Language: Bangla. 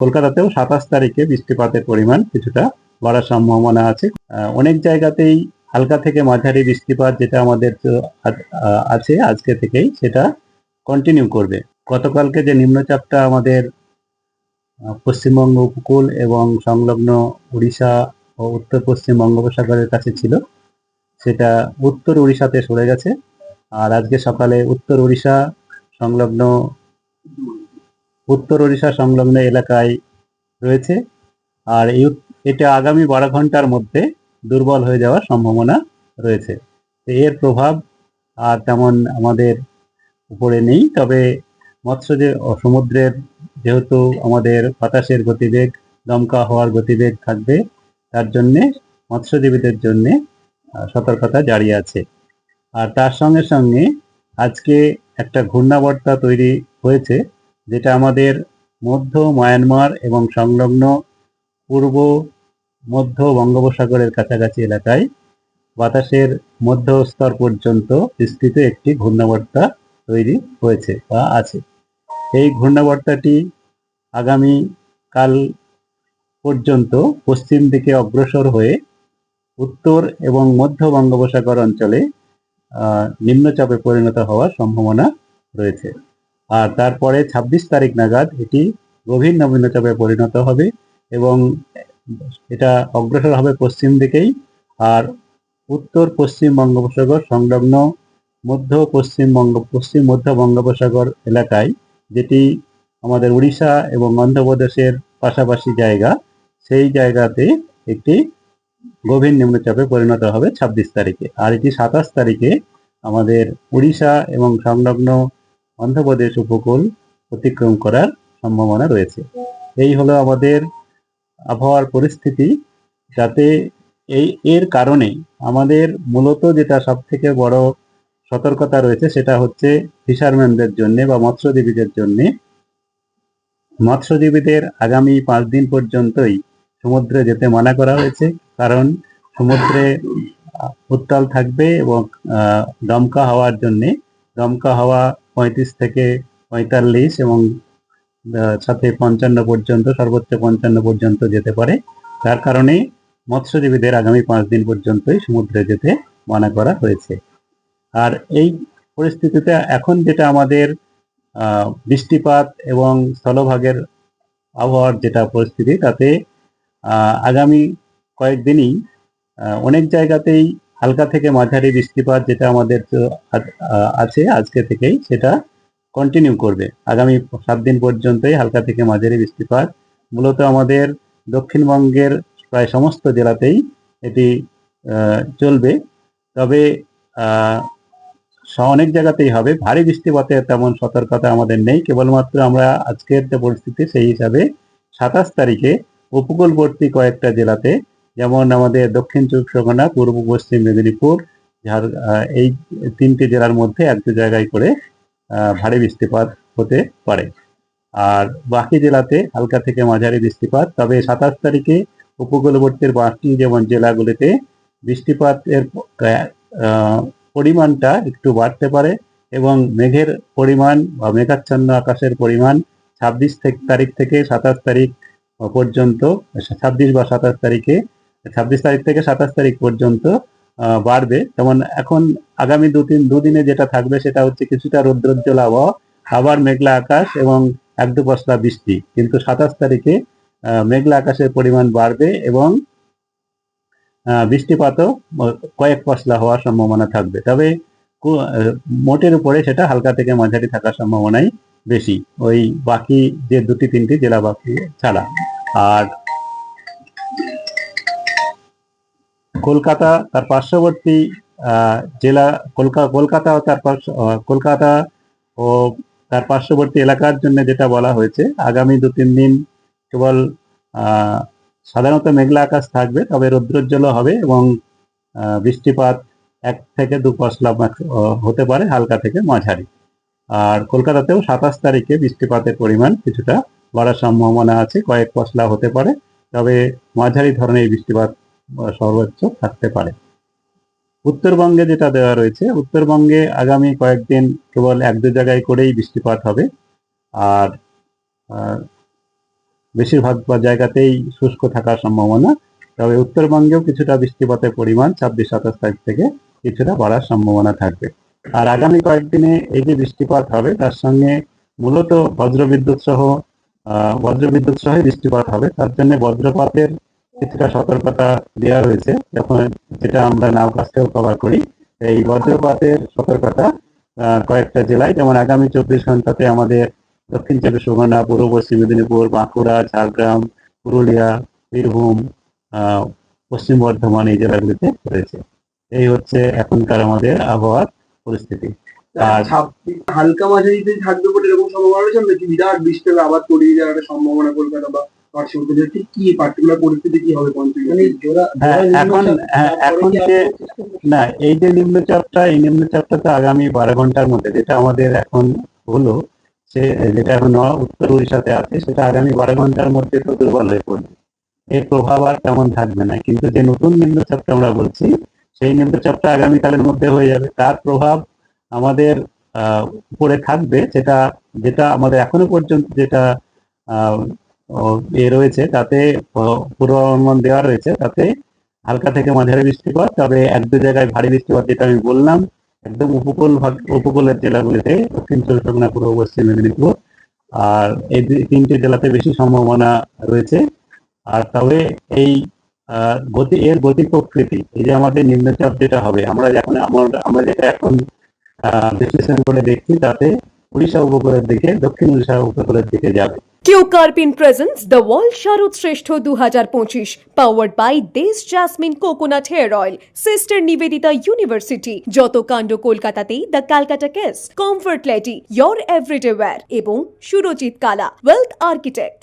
কলকাতাতেও সাতাশ তারিখে বৃষ্টিপাতের পরিমাণ কিছুটা বাড়ার সম্ভাবনা আছে। অনেক জায়গাতেই হালকা থেকে মাঝারি বৃষ্টিপাত যেটা আমাদের আছে আজকে থেকেই সেটা কন্টিনিউ করবে। গতকালকে যে নিম্নচাপটা আমাদের পশ্চিমবঙ্গ উপকূল এবং সংলগ্ন উড়িষ্যা ও উত্তর পশ্চিম বঙ্গোপসাগরের কাছে ছিল, সেটা উত্তর উড়িষ্যাতে সরে গেছে। আর আজকে সকালে উত্তর উড়িষ্যা সংলগ্ন উত্তর ওড়িশা সংলগ্ন এলাকায় রয়েছে। আর এটা আগামী বারো ঘণ্টার মধ্যে দুর্বল হয়ে যাওয়ার সম্ভাবনা রয়েছে। এর প্রভাব আর তেমন আমাদের উপরে নেই। তবে মৎস্য যে সমুদ্রের যেহেতু আমাদের বাতাসের গতিবেগ, দমকা হওয়ার গতিবেগ থাকবে, তার জন্যে মৎস্যজীবীদের জন্যে সতর্কতা জারি আছে। আর তার সঙ্গে সঙ্গে আজকে একটা ঘূর্ণাবর্তা তৈরি হয়েছে। যেটা আমাদের মধ্য মায়ানমার এবং সংলগ্ন পূর্ব, মধ্য বঙ্গোপসাগরের কাছাকাছি এলাকায় বাতাসের মধ্য স্তর পর্যন্ত বিস্তৃত একটি ঘূর্ণাবর্তা তৈরি হয়েছে বা আছে। এই ঘূর্ণাবর্তাটি আগামী কাল পর্যন্ত পশ্চিম দিকে অগ্রসর হয়ে উত্তর এবং মধ্য বঙ্গোপসাগর অঞ্চলে নিম্নচাপে পরিণত হওয়ার সম্ভাবনা রয়েছে। আর তারপরে ২৬ তারিখ নাগাদ এটি গভীর নিম্নচাপে পরিণত হবে এবং এটা অগ্রসর হবে পশ্চিম দিকেই আর উত্তর পশ্চিম বঙ্গোপসাগর সংলগ্ন মধ্য পশ্চিম বঙ্গ, পশ্চিম মধ্য বঙ্গোপসাগর এলাকায়, যেটি আমাদের উড়িষ্যা এবং অন্ধ্রপ্রদেশের পাশাপাশি জায়গা, সেই জায়গাতে একটি গভীর নিম্নচাপে পরিণত হবে ২৬ তারিখে। আর এটি সাতাশ তারিখে আমাদের উড়িষ্যা এবং সংলগ্ন অন্ধ্রপ্রদেশ উপকূল অতিক্রম করার সম্ভাবনা রয়েছে। এই হলো আমাদের আবহাওয়ার পরিস্থিতি, যাতে এই, এর কারণে আমাদের মূলত যেটা সব থেকে বড় সতর্কতা রয়েছে সেটা হচ্ছে ফিশারম্যানদের জন্য বা মৎস্যজীবীদের জন্য। মৎস্যজীবীদের আগামী পাঁচ দিন পর্যন্তই সমুদ্রে যেতে মানা করা হয়েছে, কারণ সমুদ্রে উত্তাল থাকবে এবং দমকা হওয়ার জন্যে, দমকা হাওয়া পঁয়ত্রিশ থেকে পঁয়তাল্লিশ এবং সাথে পঞ্চান্ন পর্যন্ত, সর্বোচ্চ পঞ্চান্ন পর্যন্ত যেতে পারে। তার কারণে মৎস্যজীবীদের আগামী পাঁচ দিন পর্যন্তই সমুদ্রে যেতে মানা করা হয়েছে। আর এই পরিস্থিতিতে এখন যেটা আমাদের বৃষ্টিপাত এবং স্থলভাগের আবহাওয়ার যেটা পরিস্থিতি, তাতে আগামী কয়েকদিনই অনেক জায়গাতেই হালকা থেকে মাঝারি বৃষ্টিপাত যেটা আমাদের আছে আজকে থেকেই, সেটা কন্টিনিউ করবে। আগামী সাত দিন পর্যন্তই হালকা থেকে মাঝারি বৃষ্টিপাত মূলত আমাদের দক্ষিণবঙ্গের প্রায় সমস্ত জেলাতেই এটি চলবে। তবে অনেক জায়গাতেই হবে। ভারী বৃষ্টিপাতের তেমন সতর্কতা আমাদের নেই। কেবলমাত্র আমরা আজকের যে পরিস্থিতি, সেই হিসাবে সাতাশ তারিখে উপকূলবর্তী কয়েকটা জেলাতে যেমন আমাদের দক্ষিণ চব্বিশ পরগনা, পূর্ব পশ্চিম মেদিনীপুর, ঝাড় এই তিনটে জেলার মধ্যে এক দু জায়গায় করে ভারী বৃষ্টিপাত হতে পারে। আর বাকি জেলাতে হালকা থেকে মাঝারি বৃষ্টিপাত, তবে সাতাশ তারিখে উপকূলবর্তীর বাকি যেমন জেলাগুলিতে বৃষ্টিপাতের পরিমাণটা একটু বাড়তে পারে এবং মেঘের পরিমাণ বা মেঘাচ্ছন্ন আকাশের পরিমাণ ছাব্বিশ তারিখ থেকে সাতাশ তারিখ পর্যন্ত, ছাব্বিশ বা সাতাশ তারিখে ছাব্বিশ তারিখ থেকে সাতাশ তারিখ পর্যন্ত বাড়বে। যেমন এখন আগামী দু তিন দুদিনে যেটা থাকবে সেটা হচ্ছে কিছুটা রৌদ্রোজ্জ্বল আবহাওয়া, আবার মেঘলা আকাশ এবং এক দু পশলা বৃষ্টি। কিন্তু সাতাশ তারিখে মেঘলা আকাশের পরিমাণ বাড়বে এবং বৃষ্টিপাতও কয়েক পশলা হওয়ার সম্ভাবনা থাকবে। তবে মোটের উপরে সেটা হালকা থেকে মাঝারি থাকার সম্ভাবনাই বেশি। ওই বাকি যে দুটি, তিনটি জেলা বাকি ছাড়া। আর কলকাতা, তার পার্শ্ববর্তী জেলা কলকাতা কলকাতা ও তার কলকাতা ও তার পার্শ্ববর্তী এলাকার জন্য যেটা বলা হয়েছে, আগামী দু তিন দিন কেবল সাধারণত মেঘলা আকাশ থাকবে, তবে রৌদ্রোজ্জ্বল হবে এবং বৃষ্টিপাত এক থেকে দু পশলা হতে পারে, হালকা থেকে মাঝারি। আর কলকাতাতেও সাতাশ তারিখে বৃষ্টিপাতের পরিমাণ কিছুটা বাড়ার সম্ভাবনা আছে, কয়েক পশলা হতে পারে, তবে মাঝারি ধরনের বৃষ্টিপাত সর্বোচ্চ থাকতে পারে। উত্তরবঙ্গে যেটা দেওয়া রয়েছে, উত্তরবঙ্গে আগামী কয়েকদিন কেবল এক দু জায়গায় করেই বৃষ্টিপাত হবে। আর বেশিরভাগ জায়গাতেই শুষ্ক থাকার সম্ভাবনা। তবে উত্তরবঙ্গেও কিছুটা বৃষ্টিপাতের পরিমাণ ছাব্বিশ, সাতাশ তারিখ থেকে কিছুটা বাড়ার সম্ভাবনা থাকবে। আর আগামী কয়েকদিনে এই যে বৃষ্টিপাত হবে, তার সঙ্গে মূলত বজ্রবিদ্যুৎ সহ বজ্রবিদ্যুৎ সহ বৃষ্টিপাত হবে। তার জন্য বজ্রপাতের কিছুটা সতর্কতা দেওয়া রয়েছে যখন যেটা আমরা নাও কাজটাও কভার করি। এই বজ্রপাতের সতর্কতা কয়েকটা জেলায় যেমন আগামী চব্বিশ ঘন্টাতে আমাদের দক্ষিণ চব্বিশ পরগনা পূর্ব পশ্চিম মেদিনীপুর বাঁকুড়া ঝাড়গ্রাম পুরুলিয়া বীরভূম আহ, পশ্চিম বর্ধমান এই জেলাগুলিতে রয়েছে। এই হচ্ছে এখনকার আমাদের আবহাওয়ার পরিস্থিতি। আর হালকা মাঝারিতে থাকবে বলে এরকম সম্ভাবনা রয়েছে নাকি? বিরাট বৃষ্টি হবে আবার তলিয়ে যাওয়ার সম্ভাবনা কলকাতা বা পার্শ্ববর্তী কি পার্টিকুলার পরিস্থিতি কি হবে পঞ্চগড়ে জোড়া হ্যাঁ, এখন হ্যাঁ, এখন যে না এই যে নিম্নচাপটা এই নিম্নচাপটা তো আগামী বারো ঘণ্টার মধ্যে যেটা আমাদের এখন হলো সে যেটা এখন উত্তর উড়িষ্যাতে আছে সেটা আগামী বারো ঘণ্টার মধ্যে তো দুর্বল হয়ে পড়বে। এর প্রভাব আর তেমন থাকবে না কিন্তু যে নতুন নিম্নচাপটা আমরা বলছি সেই নিম্নচাপটা আগামীকালের মধ্যে হয়ে যাবে। তার প্রভাব আমাদের আহ, উপরে থাকবে সেটা যেটা আমাদের এখনও পর্যন্ত যেটা এ রয়েছে, তাতে পূর্বানুমান দেওয়া রয়েছে, তাতে হালকা থেকে মাঝারি বৃষ্টিপাত, তবে এক দু জায়গায় ভারী বৃষ্টিপাত যেটা আমি বললাম, একদম উপকূল ভাগ- উপকূলের জেলাগুলিতে দক্ষিণ চব্বিশ পরগনা পূর্ব পশ্চিম মেদিনীপুর, আর এই তিনটে জেলাতে বেশি সম্ভাবনা রয়েছে। আর তবে এই গতি, এর গতি প্রকৃতি, এই যে আমাদের নিম্নচাপ যেটা হবে, আমরা এখন আমরা যেটা এখন বিশ্লেষণ করে দেখছি, তাতে উড়িষ্যা উপকূলের দিকে, দক্ষিণ উড়িষ্যা উপকূলের দিকে যাবে। Keo Karpin presents the world শারদ শ্রেষ্ঠ দু হাজার পঁচিশ পাওয়ার্ড বাই দেশ jasmine coconut hair oil sister Nivedita university যত কাণ্ড কলকাতাতেই the Calcutta case comfort lady your everyday wear এবং সুরজিৎ কালা ওয়েলথ আর্কিটেক্ট